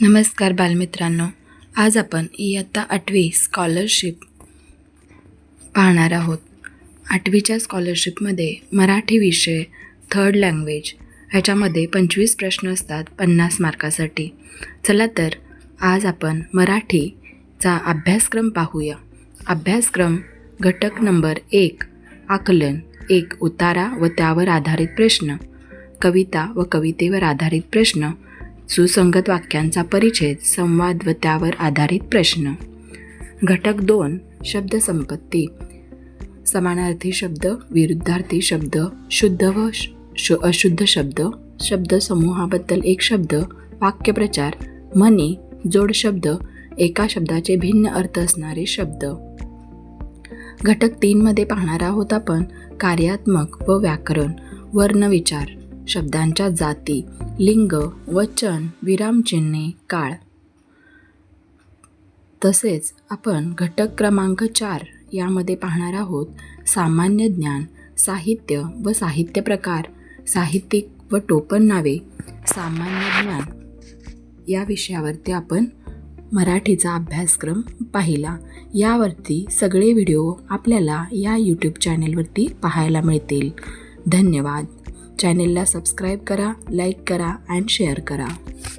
नमस्कार बालमित्रांनो आज आपण इयत्ता आठवी स्कॉलरशिप पाहणार आहोत. आठवीच्या स्कॉलरशिपमध्ये मराठी विषय थर्ड लँग्वेज ह्याच्यामध्ये पंचवीस प्रश्न असतात पन्नास मार्कासाठी. चला तर आज आपण मराठीचा अभ्यासक्रम पाहूया. अभ्यासक्रम घटक नंबर एक आकलन एक उतारा व त्यावर आधारित प्रश्न. कविता व कवितेवर आधारित प्रश्न. सुसंगत वाक्यांचा परिच्छेद संवाद व त्यावर आधारित प्रश्न. घटक दोन शब्दसंपत्ती समानार्थी शब्द विरुद्धार्थी शब्द शुद्ध व श- शु अशुद्ध शब्द शब्दसमूहाबद्दल एक शब्द वाक्यप्रचार म्हणी जोड शब्द एका शब्दाचे भिन्न अर्थ असणारे शब्द. घटक तीनमध्ये पाहणार आहोत आपण कार्यात्मक व व्याकरण वर्णविचार शब्दांच्या जाती लिंग वचन विरामचिन्हे काळ. तसेच आपण घटक क्रमांक चार यामध्ये पाहणार आहोत सामान्य ज्ञान साहित्य व साहित्य प्रकार साहित्यिक व टोपण नावे. सामान्य ज्ञान या विषयावरती आपण मराठीचा अभ्यासक्रम पाहिला. यावरती सगळे व्हिडिओ आपल्याला या यूट्यूब चॅनेलवरती पाहायला मिळतील. धन्यवाद. चॅनेलला सबस्क्राईब करा लाईक करा अँड शेअर करा.